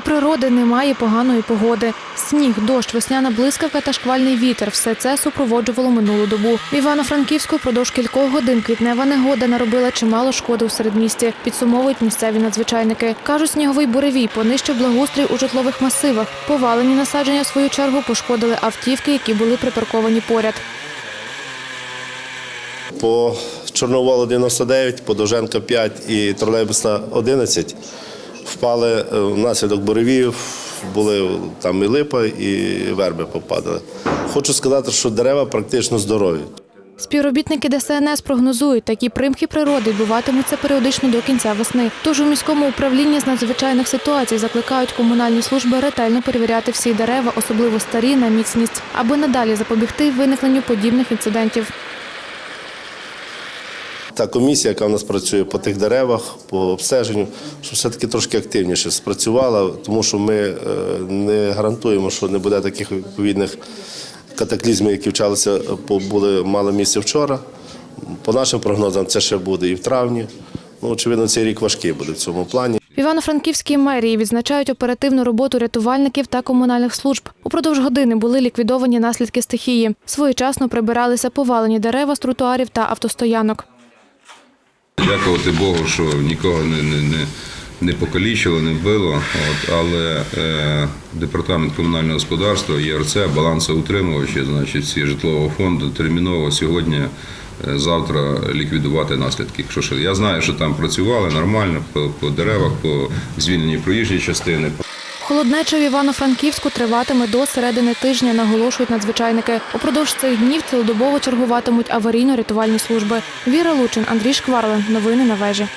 природи немає поганої погоди. Сніг, дощ, весняна блискавка та шквальний вітер все це супроводжувало минулу добу. В Івано-Франківську впродовж кількох годин квітнева негода наробила чимало шкоди у середмісті. Підсумовують місцеві надзвичайники. кажуть, сніговий буревій понищив благоустрій у житлових масивах. Повалені насадження в свою чергу пошкодили автівки, які були припарковані поряд. По Чорноволу 99, по Довженка 5 і тролейбусна 11 впали е, внаслідок буревіїв, були там і липа, і верби попадали. Хочу сказати, що дерева практично здорові. Співробітники ДСНС прогнозують, такі примхи природи відбуватимуться періодично до кінця весни. Тож у міському управлінні з надзвичайних ситуацій закликають комунальні служби ретельно перевіряти всі дерева, особливо старі, на міцність, аби надалі запобігти виникненню подібних інцидентів. Та комісія, яка в нас працює по тих деревах, по обстеженню, щоб все-таки трошки активніше спрацювала, тому що ми е, не гарантуємо, що не буде таких відповідних катаклізмів, які вчалися, були мало місця вчора. По нашим прогнозам, це ще буде і в травні. Ну, очевидно, цей рік важкий буде в цьому плані. В Івано-Франківській мерії відзначають оперативну роботу рятувальників та комунальних служб. Упродовж години були ліквідовані наслідки стихії. Своєчасно прибиралися повалені дерева з тротуарів та автостоянок. Дякувати Богу, що нікого не, не, не, не покалічило, не вбило. От, але е, департамент комунального господарства, ЄРЦ, балансоутримувачі, значить, всі житлового фонду терміново сьогодні, е, завтра ліквідувати наслідки. Якщо що. Я знаю, що там працювали нормально по, по деревах, по звільненні проїжджої частини. Холоднеча в Івано-Франківську триватиме до середини тижня, наголошують надзвичайники. Упродовж цих днів цілодобово чергуватимуть аварійно-рятувальні служби. Віра Лучин, Андрій Шкварлин. Новини на вежі.